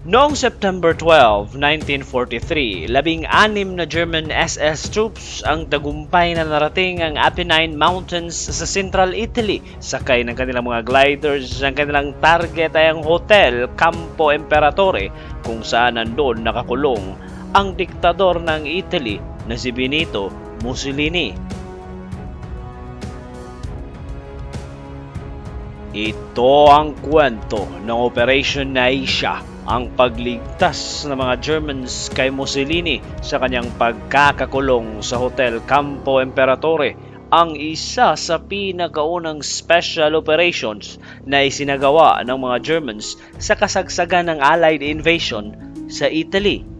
Noong September 12, 1943, labing-anim na German SS troops ang tagumpay na narating ang Apennine Mountains sa Central Italy. Sakay ng kanilang mga gliders, ang kanilang target ay ang Hotel Campo Imperatore kung saan nandun nakakulong ang diktador ng Italy na si Benito Mussolini. Ito ang kwento ng Operation Naisha, ang pagligtas ng mga Germans kay Mussolini sa kanyang pagkakakulong sa Hotel Campo Imperatore, ang isa sa pinakaunang special operations na isinagawa ng mga Germans sa kasagsagan ng Allied invasion sa Italy.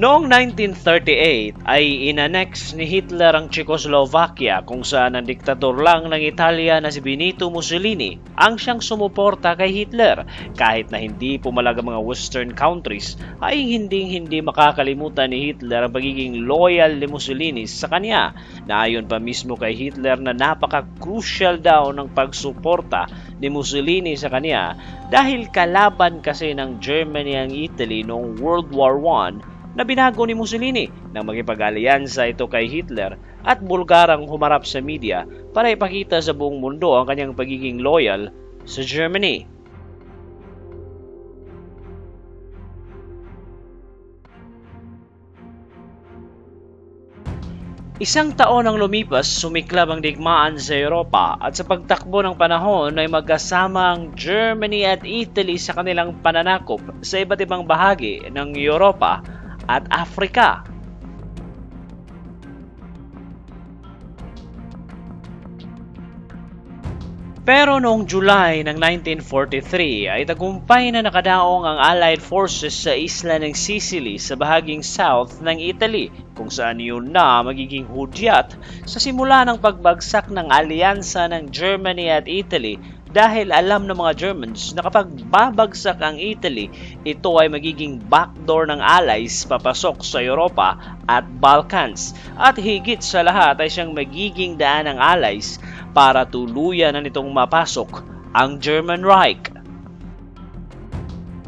Noong 1938 ay inanex ni Hitler ang Czechoslovakia kung saan ang diktador lang ng Italia na si Benito Mussolini ang siyang sumuporta kay Hitler. Kahit na hindi pumalag ang mga western countries ay hindi hindi makakalimutan ni Hitler ang pagiging loyal ni Mussolini sa kanya. Na ayon pa mismo kay Hitler na napaka-crucial daw ng pagsuporta ni Mussolini sa kanya dahil kalaban kasi ng Germany ang Italy noong World War I na binago ni Mussolini nang makipag-alyansa ito kay Hitler at bulgarang humarap sa media para ipakita sa buong mundo ang kanyang pagiging loyal sa Germany. Isang taon ang lumipas, sumiklab ang digmaan sa Europa at sa pagtakbo ng panahon ay magkasama ang Germany at Italy sa kanilang pananakop sa iba't ibang bahagi ng Europa at Afrika. Pero noong July ng 1943 ay tagumpay na nakadaong ang Allied forces sa isla ng Sicily sa bahaging south ng Italy kung saan yun na magiging hudyat sa simula ng pagbagsak ng alyansa ng Germany at Italy dahil alam ng mga Germans na kapag babagsak ang Italy, ito ay magiging backdoor ng Allies papasok sa Europa at Balkans. At higit sa lahat ay siyang magiging daan ng Allies para tuluyan na nitong mapasok ang German Reich.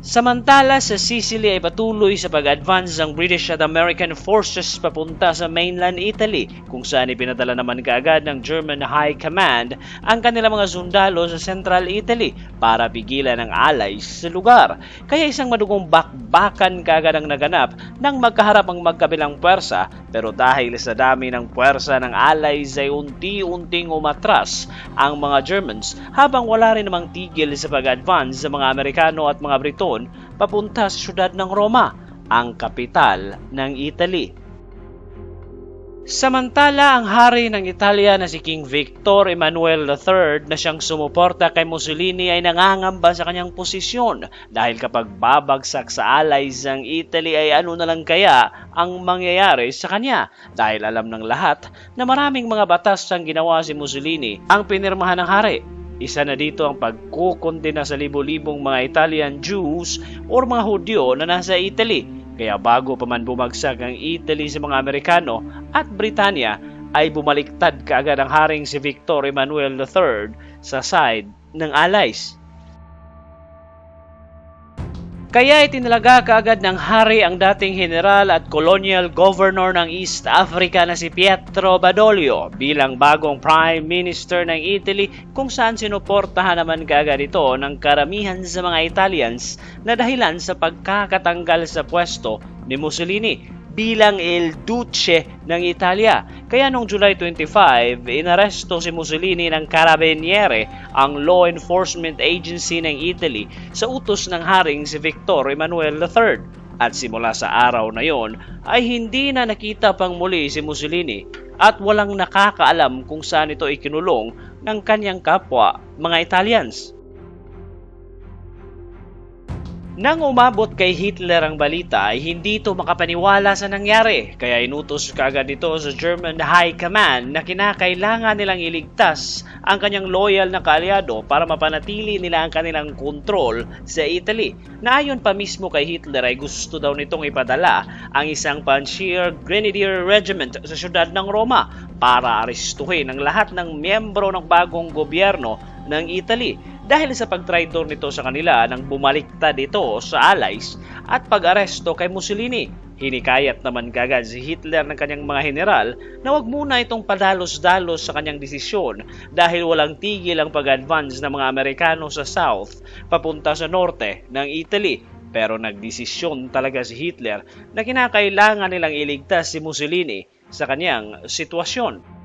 Samantala sa Sicily ay patuloy sa pag-advance ang British at American forces papunta sa mainland Italy kung saan ipinadala naman kaagad ng German High Command ang kanilang mga sundalo sa Central Italy para pigilan ang Allies sa lugar. Kaya isang madugong bakbakan kaagad ang naganap nang magkaharap ang magkabilang puwersa pero dahil sa dami ng puwersa ng Allies ay unti-unting umatras ang mga Germans habang wala rin namang tigil sa pag-advance sa mga Amerikano at mga Brito papunta sa syudad ng Roma, ang kapital ng Italy. Samantala, ang hari ng Italia na si King Victor Emmanuel III na siyang sumuporta kay Mussolini ay nangangamba sa kanyang posisyon. Dahil kapag babagsak sa allies ang Italy ay ano na lang kaya ang mangyayari sa kanya? Dahil alam ng lahat na maraming mga batas ang ginawa si Mussolini ang pinirmahan ng hari isa na dito ang pagkukondena sa libo-libong mga Italian Jews o mga Hudyo na nasa Italy. Kaya bago pa man bumagsak ang Italy sa mga Amerikano at Britanya, ay bumaliktad kaagad ang haring si Victor Emmanuel III sa side ng Allies. Kaya itinalaga kaagad ng hari ang dating general at colonial governor ng East Africa na si Pietro Badoglio bilang bagong prime minister ng Italy kung saan sinuportahan naman kaagad ito ng karamihan sa mga Italians na dahilan sa pagkakatanggal sa pwesto ni Mussolini bilang El Duce ng Italia. Kaya noong July 25, inaresto si Mussolini ng Carabiniere, ang law enforcement agency ng Italy, sa utos ng haring si Victor Emmanuel III. At simula sa araw na yon ay hindi na nakita pang muli si Mussolini at walang nakakaalam kung saan ito ikinulong ng kanyang kapwa mga Italians. Nang umabot kay Hitler ang balita ay hindi ito makapaniwala sa nangyari. Kaya inutos kagad ito sa German High Command na kinakailangan nilang iligtas ang kanyang loyal na kaalyado para mapanatili nila ang kanilang kontrol sa Italy. Na ayon pa mismo kay Hitler ay gusto daw nitong ipadala ang isang Pansier Grenadier Regiment sa syudad ng Roma para arestuhin ang lahat ng miyembro ng bagong gobyerno ng Italy dahil sa pagtraidor nito sa kanila nang bumaliktad ito sa Allies at pag-aresto kay Mussolini. Hinikayat naman kagad si Hitler ng kanyang mga general na wag muna itong padalos-dalos sa kanyang desisyon dahil walang tigil ang pag-advance ng mga Amerikano sa South papunta sa norte ng Italy. Pero nagdesisyon talaga si Hitler na kinakailangan nilang iligtas si Mussolini sa kanyang sitwasyon.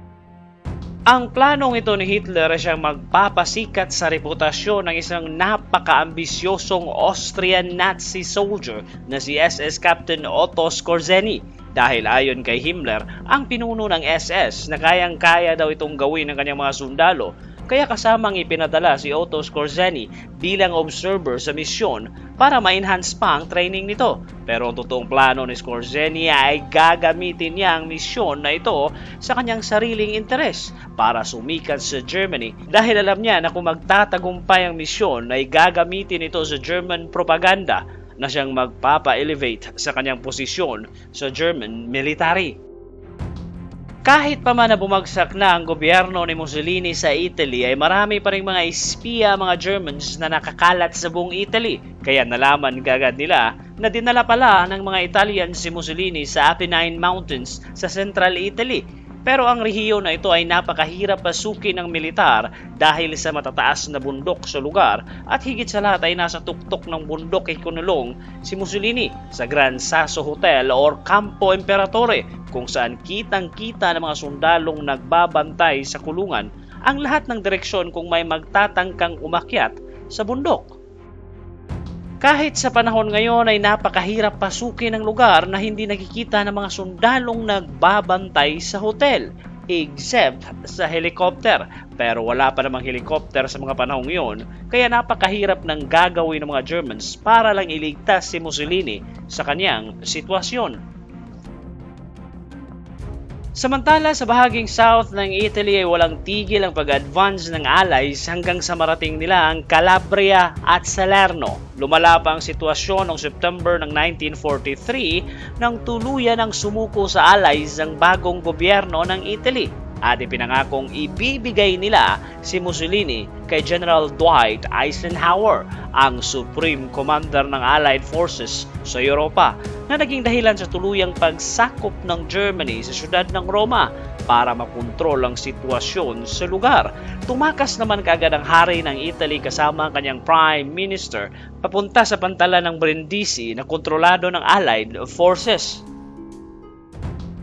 Ang planong ito ni Hitler ay siyang magpapasikat sa reputasyon ng isang napaka-ambisyosong Austrian Nazi soldier na si SS Captain Otto Skorzeny. Dahil ayon kay Himmler, ang pinuno ng SS na kayang-kaya daw itong gawin ng kanyang mga sundalo kaya kasamang ipinadala si Otto Skorzeny bilang observer sa misyon para ma-enhance pa ang training nito. Pero ang totoong plano ni Skorzeny ay gagamitin niya ang misyon na ito sa kanyang sariling interes para sumikat sa Germany dahil alam niya na kung magtatagumpay ang misyon ay gagamitin ito sa German propaganda na siyang magpapa-elevate sa kanyang posisyon sa German military. Kahit pa man na bumagsak na ang gobyerno ni Mussolini sa Italy ay marami pa rin mga espiya mga Germans na nakakalat sa buong Italy. Kaya nalaman kagad nila na dinala pala ng mga Italians si Mussolini sa Apennine Mountains sa Central Italy pero ang rehiyon na ito ay napakahirap pasukin ng militar dahil sa matataas na bundok sa lugar at higit sa lahat ay nasa tuktok ng bundok ay kunulong si Mussolini sa Gran Sasso Hotel or Campo Imperatore kung saan kitang-kita ng mga sundalong nagbabantay sa kulungan ang lahat ng direksyon kung may magtatangkang umakyat sa bundok. Kahit sa panahon ngayon ay napakahirap pasukin ang lugar na hindi nakikita ng mga sundalong nagbabantay sa hotel except sa helicopter. Pero wala pa namang helicopter sa mga panahong yon, kaya napakahirap ng gagawin ng mga Germans para lang iligtas si Mussolini sa kanyang sitwasyon. Samantala sa bahaging south ng Italy ay walang tigil ang pag-advance ng Allies hanggang sa marating nila ang Calabria at Salerno. Lumala pa ang sitwasyon noong September ng 1943 nang tuluyan ang sumuko sa Allies ang bagong gobyerno ng Italy at ipinangakong ibibigay nila si Mussolini kay General Dwight Eisenhower, ang Supreme Commander ng Allied Forces sa Europa na naging dahilan sa tuluyang pagsakop ng Germany sa siyudad ng Roma para makontrol ang sitwasyon sa lugar. Tumakas naman kaagad ang hari ng Italy kasama ang kanyang Prime Minister papunta sa pantalan ng Brindisi na kontrolado ng Allied Forces.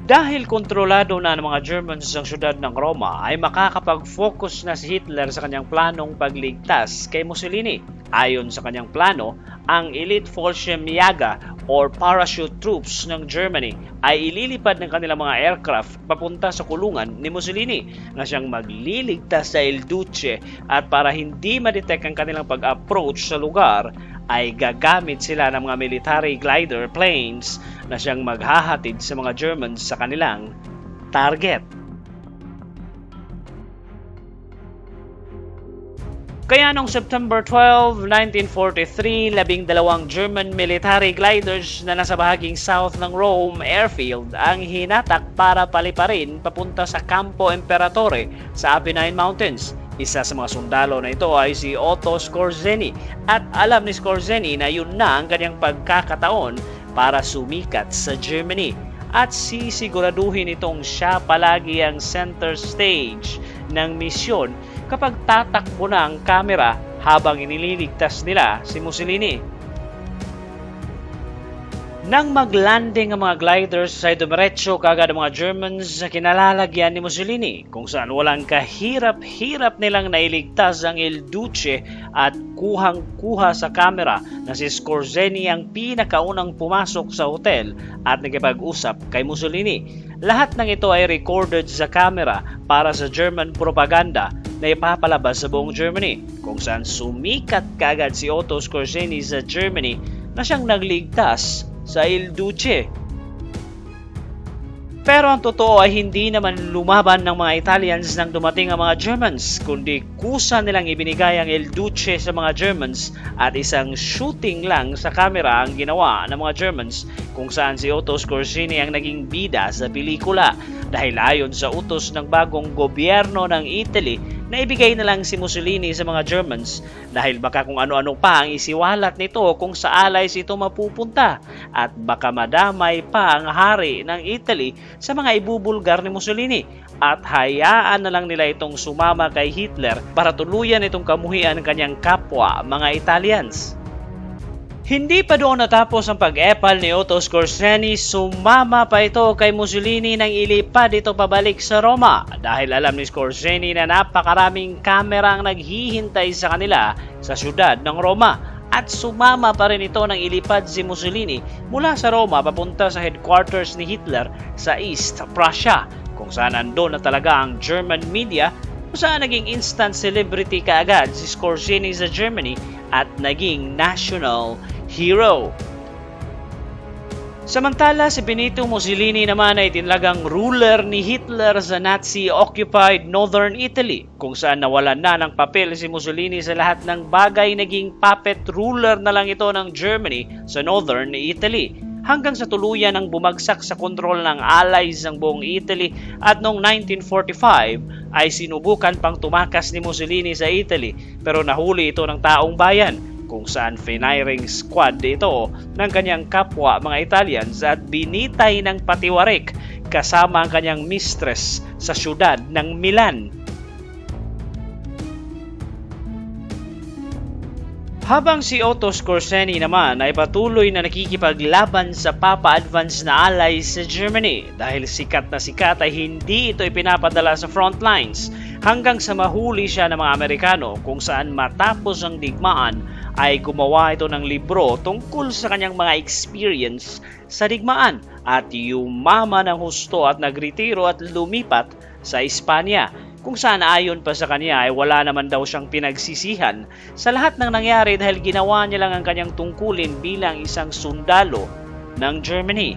Dahil kontrolado na ng mga Germans ang syudad ng Roma, ay makakapag-focus na si Hitler sa kanyang planong pagligtas kay Mussolini. Ayon sa kanyang plano, ang Elite Fallschirmjäger or parachute troops ng Germany ay ililipad ng kanilang mga aircraft papunta sa kulungan ni Mussolini na siyang magliligtas sa El Duce at para hindi ma-detect ang kanilang pag-approach sa lugar ay gagamit sila ng mga military glider planes na siyang maghahatid sa mga Germans sa kanilang target. Kaya noong September 12, 1943, labing dalawang German military gliders na nasa bahaging south ng Rome airfield ang hinatak para paliparin papunta sa Campo Imperatore sa Apennine Mountains. Isa sa mga sundalo na ito ay si Otto Skorzeny at alam ni Skorzeny na yun na ang kanyang pagkakataon para sumikat sa Germany at sisiguraduhin itong siya palagi ang center stage ng misyon kapag tatakbo na ang kamera habang inililigtas nila si Mussolini. Nang maglanding ang mga gliders ay dumiretso kagad ang mga Germans sa kinalalagyan ni Mussolini kung saan walang kahirap-hirap nilang nailigtas ang El Duce at kuhang-kuha sa kamera na si Skorzeny ang pinakaunang pumasok sa hotel at nagkipag-usap kay Mussolini. Lahat ng ito ay recorded sa kamera para sa German propaganda na ipapalabas sa buong Germany kung saan sumikat kagad si Otto Skorzeny sa Germany na siyang nagligtas sa Il Duce. Pero ang totoo ay hindi naman lumaban ng mga Italians nang dumating ang mga Germans, kundi kusa nilang ibinigay ang El Duce sa mga Germans at isang shooting lang sa kamera ang ginawa ng mga Germans kung saan si Otto Scorsese ang naging bida sa pelikula dahil ayon sa utos ng bagong gobyerno ng Italy na ibigay na lang si Mussolini sa mga Germans dahil baka kung ano-ano pa ang isiwalat nito kung sa allies ito mapupunta at baka madamay pa ang hari ng Italy sa mga ibubulgar ni Mussolini at hayaan na lang nila itong sumama kay Hitler para tuluyan itong kamuhian ng kanyang kapwa mga Italians. Hindi pa doon natapos ang pag-epal ni Otto Scorsese, sumama pa ito kay Mussolini nang ilipad ito pabalik sa Roma. Dahil alam ni Scorsese na napakaraming kamera ang naghihintay sa kanila sa syudad ng Roma. At sumama pa rin ito nang ilipad si Mussolini mula sa Roma papunta sa headquarters ni Hitler sa East Prussia kung saan nandun na talaga ang German media kung saan naging instant celebrity kaagad si Scorsese sa Germany at naging national hero. Samantala, si Benito Mussolini naman ay tinlagang ruler ni Hitler sa Nazi-occupied Northern Italy, kung saan nawalan na ng papel si Mussolini sa lahat ng bagay naging puppet ruler na lang ito ng Germany sa Northern Italy hanggang sa tuluyan ang bumagsak sa kontrol ng allies ng buong Italy at noong 1945 ay sinubukan pang tumakas ni Mussolini sa Italy pero nahuli ito ng taong bayan kung saan finiring squad ito ng kanyang kapwa mga Italians at binitay ng patiwarik kasama ang kanyang mistress sa syudad ng Milan. Habang si Otto Scorsese naman ay patuloy na nakikipaglaban sa Papa-Advance na allies sa Germany dahil sikat na sikat ay hindi ito ipinapadala sa front lines hanggang sa mahuli siya ng mga Amerikano kung saan matapos ang digmaan ay gumawa ito ng libro tungkol sa kanyang mga experience sa digmaan at yumama ng husto at nagretiro at lumipat sa Espanya kung saan ayon pa sa kanya ay wala naman daw siyang pinagsisihan sa lahat ng nangyari dahil ginawa niya lang ang kanyang tungkulin bilang isang sundalo ng Germany.